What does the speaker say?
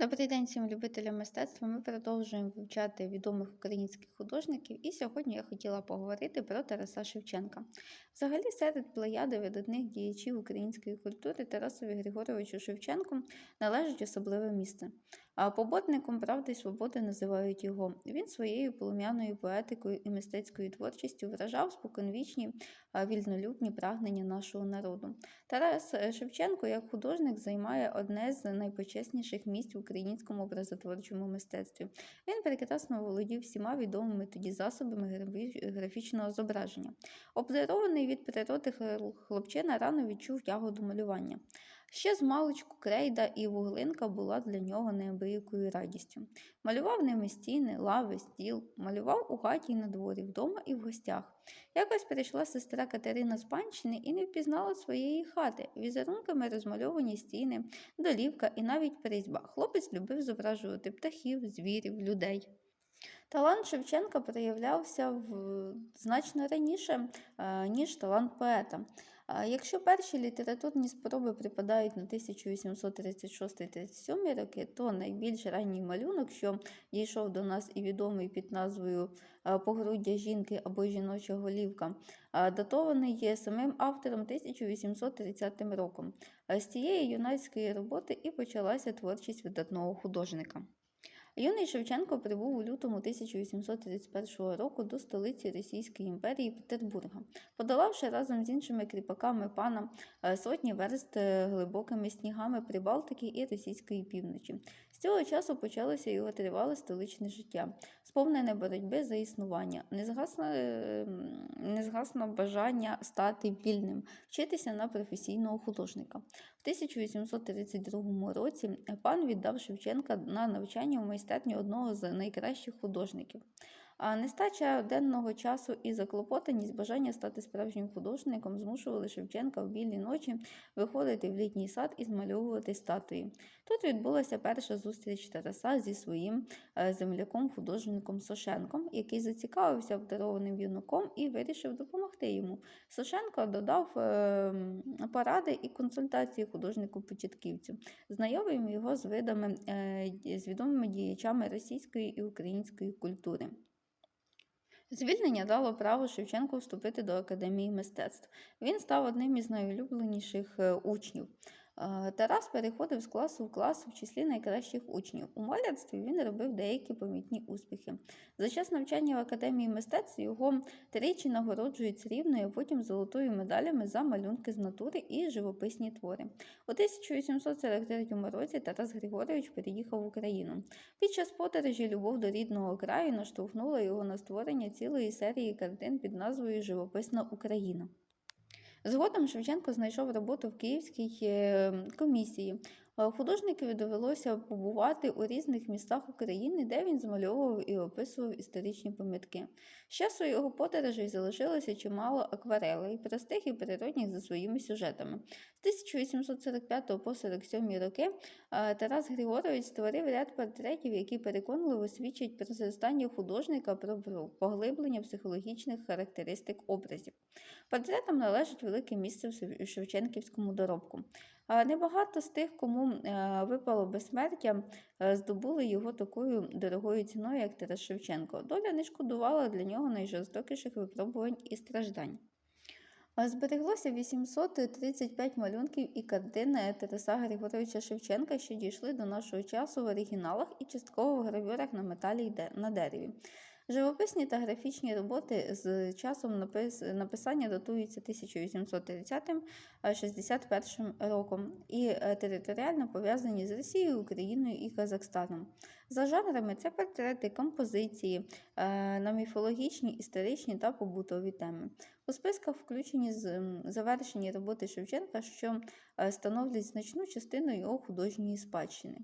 Добрий день всім любителям мистецтва. Ми продовжуємо вивчати відомих українських художників, і сьогодні я хотіла поговорити про Тараса Шевченка. Взагалі, серед плеяди видатних діячів української культури Тарасові Григоровичу Шевченку належить особливе місце. А поборником правди й свободи називають його. Він своєю полум'яною поетикою і мистецькою творчістю вражав споконвічні вільнолюбні прагнення нашого народу. Тарас е, Шевченко, як художник, займає одне з найпочесніших місць в українському образотворчому мистецтві. Він прекрасно володів всіма відомими тоді засобами графічного зображення. Обдарований від природи хлопчина рано відчув ягоду малювання. Ще з маличку крейда і вуглинка була для нього неабиякою радістю. Малював ними стіни, лави, стіл, малював у хаті й на дворі, вдома і в гостях. Якось прийшла сестра Катерина з панщини і не впізнала своєї хати. Візерунками розмальовані стіни, долівка і навіть призьба. Хлопець любив зображувати птахів, звірів, людей. Талант Шевченка проявлявся в значно раніше, е, ніж талант поета. Якщо перші літературні спроби припадають на 1836-37 роки, то найбільш ранній малюнок, що дійшов до нас і відомий під назвою е, Погруддя жінки або жіноча голівка, е, датований є самим автором 1830 роком. З цієї юнацької роботи і почалася творчість видатного художника. Юний Шевченко прибув у лютому 1831 року до столиці Російської імперії Петербурга, подолавши разом з іншими кріпаками пана е, сотні верст е, глибокими снігами Прибалтики і російської півночі. Цього часу почалося його тривале столичне життя, сповнене боротьби за існування, незгасне, е, м, незгасне бажання стати вільним, вчитися на професійного художника. В 1832 році пан віддав Шевченка на навчання у майстерні одного з найкращих художників. А нестача денного часу і заклопотаність бажання стати справжнім художником змушували Шевченка в білі ночі виходити в літній сад і змальовувати статуї. Тут відбулася перша зустріч Тараса зі своїм е, земляком, художником Сошенком, який зацікавився обдарованим юнаком і вирішив допомогти йому. Сошенко додав е, поради і консультації художнику-початківцю, знайомив його з видами е, з відомими діячами російської і української культури. Звільнення дало право Шевченку вступити до Академії мистецтв. Він став одним із найулюбленіших е, учнів. Е, Тарас переходив з класу в клас в числі найкращих учнів. У малярстві він робив деякі помітні успіхи. За час навчання в Академії мистецтв його тричі нагороджують срібною, а потім золотою медалями за малюнки з натури і живописні твори. У 1843 році Тарас Григорович переїхав в Україну. Під час подорожі любов до рідного краю наштовхнула його на створення цілої серії картин під назвою Живописна Україна. Згодом Шевченко знайшов роботу в Київській е, комісії. Е, Художникові довелося побувати у різних містах України, де він змальовував і описував історичні пам'ятки. З часу його подорожей залишилося чимало акварелей, простих і природних за своїми сюжетами. З 1845 по 47 роки е, Тарас Григорович створив ряд портретів, які переконливо свідчать про зростання художника, про поглиблення психологічних характеристик образів. Портретам належить велике місце в Шевченківському доробку. Небагато з тих, кому е, випало безсмертя, е, здобули його такою дорогою ціною, як Тарас Шевченко. Доля не шкодувала для нього найжорстокіших випробувань і страждань. Збереглося 835 малюнків і картин е, Тараса Григоровича Шевченка, що дійшли до нашого часу в оригіналах і частково в гравюрах на металі на дереві. Живописні та графічні роботи з часом напис- написання датуються 1830-61 роком і е, територіально пов'язані з Росією, Україною і Казахстаном. За жанрами це портрети, композиції е, на міфологічні, історичні та побутові теми. У списках включені завершені роботи Шевченка, що е, становлять значну частину його художньої спадщини.